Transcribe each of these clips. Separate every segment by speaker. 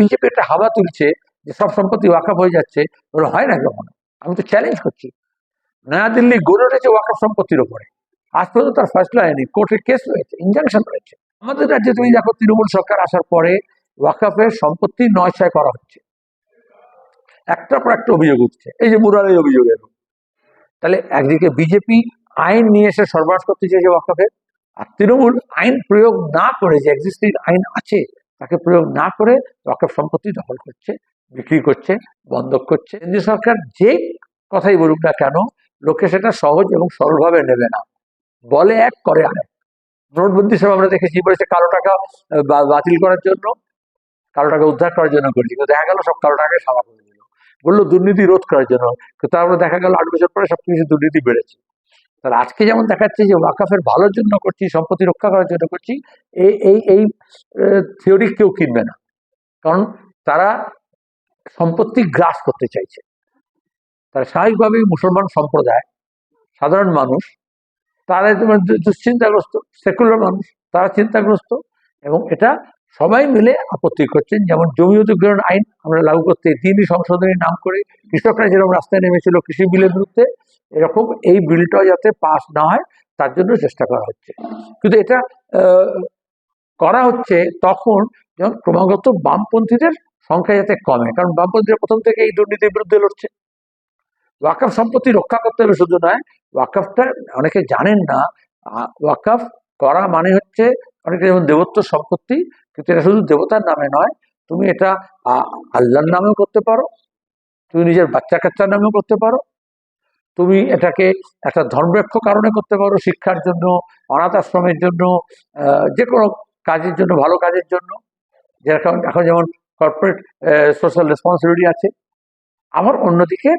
Speaker 1: BJP একটা হাওয়া তুলছে যে সব সম্পত্তি ওয়াকাফ হয়ে যাচ্ছে ওগুলো হয় না কখনো? আমি তো চ্যালেঞ্জ করছি। নয়াদিল্লি গড়ে উঠেছে ওয়াকাফ সম্পত্তির ওপরে আজ পর্যন্ত তার ফার্স্ট লাইনে কোর্টের কেস রয়েছে ইনজাংশন রয়েছে। আমাদের রাজ্যে তুমি দেখো, তৃণমূল সরকার আসার পরে ওয়াকাফের সম্পত্তি নয় ছয় করা হচ্ছে। একটার পর একটা অভিযোগ উঠছে। এই যে মুরারের অভিযোগ এলো তাহলে একদিকে বিজেপি আইন নিয়ে এসে সরবরাহ করতে চেয়েছে ওয়াকাফের, আর তৃণমূল আইন প্রয়োগ না করে যে এক্সিস্টিং আইন আছে তাকে প্রয়োগ না করে ওয়াকফ সম্পত্তি দখল করছে, বিক্রি করছে, বন্ধক করছে। কেন্দ্রীয় সরকার যে কথাই বলুক না কেন, লোকে সেটা সহজ এবং সরলভাবে নেবে না। বলে এক, করে আরেক। নোটবন্দি সব আমরা দেখেছি, বলেছে কালো টাকা বাতিল করার জন্য, কালো টাকা উদ্ধার করার জন্য করেছি কিন্তু দেখা গেল সব কালো টাকায় সাদা করে দিল। বলল দুর্নীতি রোধ করার জন্য। তারপরে দেখা গেল আট বছর পরে সবকিছু দুর্নীতি বেড়েছে। তাহলে আজকে যেমন দেখাচ্ছে যে ওয়াকাফের ভালোর জন্য করছি, সম্পত্তি রক্ষা করার জন্য করছি, এই এই এই থিওরি কেউ কিনবে না। কারণ তারা সম্পত্তি গ্রাস করতে চাইছে। তারা স্বাভাবিকভাবেই মুসলমান সম্প্রদায়, সাধারণ মানুষ, তারা দুশ্চিন্তাগ্রস্ত সেকুলার মানুষ, তারা চিন্তাগ্রস্ত এবং এটা সবাই মিলে আপত্তি করছেন, যেমন জমি অধিগ্রহণ আইন আমরা লাগু করতে তিনই সংশোধনের নাম করে কৃষকরা যেরকম রাস্তায় নেমেছিল কৃষি বিলের বিরুদ্ধে, এরকম এই বিলটা যাতে পাস না হয়, তার জন্য চেষ্টা করা হচ্ছে। কিন্তু এটা করা হচ্ছে তখন যখন ক্রমাগত বামপন্থীদের সংখ্যা যাতে কমে, কারণ বামপন্থীরা প্রথম থেকে এই দুর্নীতির বিরুদ্ধে লড়ছে। ওয়াকাফ সম্পত্তি রক্ষা করতে হবে শুধু নয়, ওয়াকাফটা অনেকে জানেন না ওয়াকাফ করা মানে হচ্ছে অনেকে যেমন দেবত্ব সম্পত্তি কিন্তু এটা শুধু দেবতার নামে নয়, তুমি এটা আল্লাহর নামেও করতে পারো, তুমি নিজের বাচ্চা কাচ্চার নামেও করতে পারো, তুমি এটাকে একটা ধর্মরক্ষ কারণে করতে পারো, শিক্ষার জন্য, অনাথ আশ্রমের জন্য যে কোনো কাজের জন্য, ভালো কাজের জন্য। যেরকম এখন যেমন কর্পোরেট সোশ্যাল রেসপন্সিবিলিটি আছে। আবার অন্যদিকে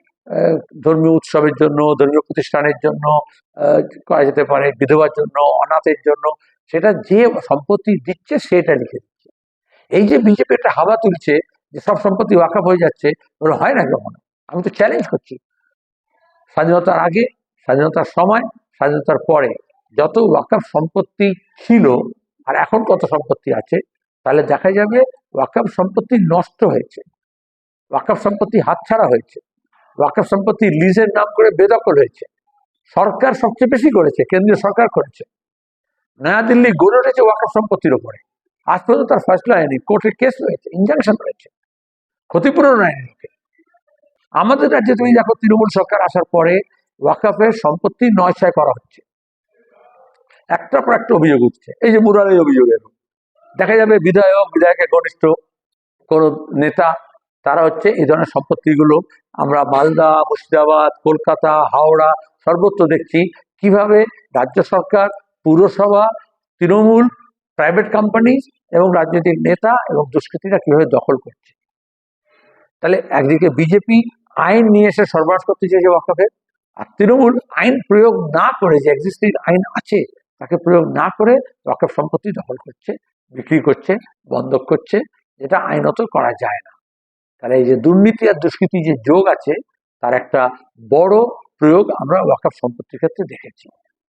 Speaker 1: ধর্মীয় উৎসবের জন্য, ধর্মীয় প্রতিষ্ঠানের জন্য করা যেতে পারে, বিধবার জন্য, অনাথের জন্য সেটা যে সম্পত্তি দিচ্ছে সেটা লিখে দিচ্ছে। এই যে বিজেপি একটা হাওয়া তুলছে যে সব সম্পত্তি ওয়াকাফ হয়ে যাচ্ছে ওগুলো হয় না কখনো? আমি তো চ্যালেঞ্জ করছি। স্বাধীনতার আগে, স্বাধীনতার সময়, স্বাধীনতার পরে যত ওয়াকাফ সম্পত্তি ছিল আর এখন কত সম্পত্তি আছে, তাহলে দেখা যাবে ওয়াকাফ সম্পত্তি নষ্ট হয়েছে। ওয়াকাফ সম্পত্তি হাতছাড়া হয়েছে। ওয়াকাফ সম্পত্তি লিজের নাম করে বেদখল হয়েছে। সরকার সবচেয়ে বেশি করেছে, কেন্দ্রীয় সরকার করেছে। নয়াদিল্লি গড়ে উঠেছে ওয়াকাফ সম্পত্তির ওপরে আজ পর্যন্ত তার ফার্স্ট লাইনে কোর্টের কেস রয়েছে ইনজাংশন রয়েছে, ক্ষতিপূরণ লোকে আমাদের রাজ্যে তুমি দেখো তৃণমূল সরকার আসার পরে ওয়াকাফের সম্পত্তি নয় ছয় করা হচ্ছে। একটার পর একটা অভিযোগ উঠছে, এই যে মুরারের অভিযোগ এলো দেখা যাবে বিধায়ক, বিধায়কের ঘনিষ্ঠ কোন নেতা, তারা হচ্ছে এই ধরনের সম্পত্তিগুলো আমরা মালদা, মুর্শিদাবাদ, কলকাতা, হাওড়া সর্বত্র দেখছি। কীভাবে রাজ্য সরকার পুরসভা, তৃণমূল প্রাইভেট কোম্পানি এবং রাজনৈতিক নেতা এবং দুষ্কৃতীরা কীভাবে দখল করছে? তাহলে একদিকে বিজেপি আইন নিয়ে এসে সরবরাহ করতে চেয়েছে ওয়াকাফের আর তৃণমূল আইন প্রয়োগ না করে যে এক্সিস্টিং আইন আছে, তাকে প্রয়োগ না করে ওয়াকফ সম্পত্তি দখল করছে, বিক্রি করছে, বন্ধক করছে, যেটা আইনত করা যায় না। তাহলে এই যে দুর্নীতি আর দুষ্কৃতি যে যোগ আছে, তার একটা বড় প্রয়োগ আমরা ওয়াকফ সম্পত্তির ক্ষেত্রে দেখেছি।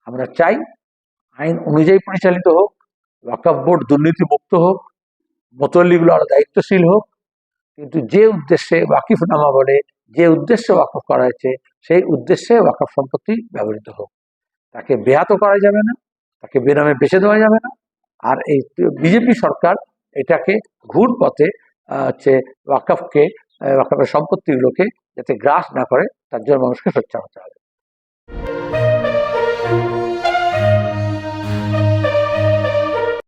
Speaker 1: আমরা চাই আইন অনুযায়ী পরিচালিত হোক ওয়াকফ বোর্ড দুর্নীতি মুক্ত হোক মোতল্লিগুলো আরও দায়িত্বশীল হোক, কিন্তু যে উদ্দেশ্যে ওয়াকিফনামা বলে, যে উদ্দেশ্যে ওয়াকফ করা হয়েছে, সেই উদ্দেশ্যে ওয়াকফ সম্পত্তি ব্যবহৃত হোক। তাকে বেহাত করা যাবে না, তাকে বেনামে বেছে দেওয়া যাবে না, আর এই বিজেপি সরকার এটাকে ঘুর পথে হচ্ছে ওয়াকফকে, ওয়াকফের সম্পত্তিগুলোকে যাতে গ্রাস না করে, তার জন্য মানুষকে সোচ্চার হতে হবে।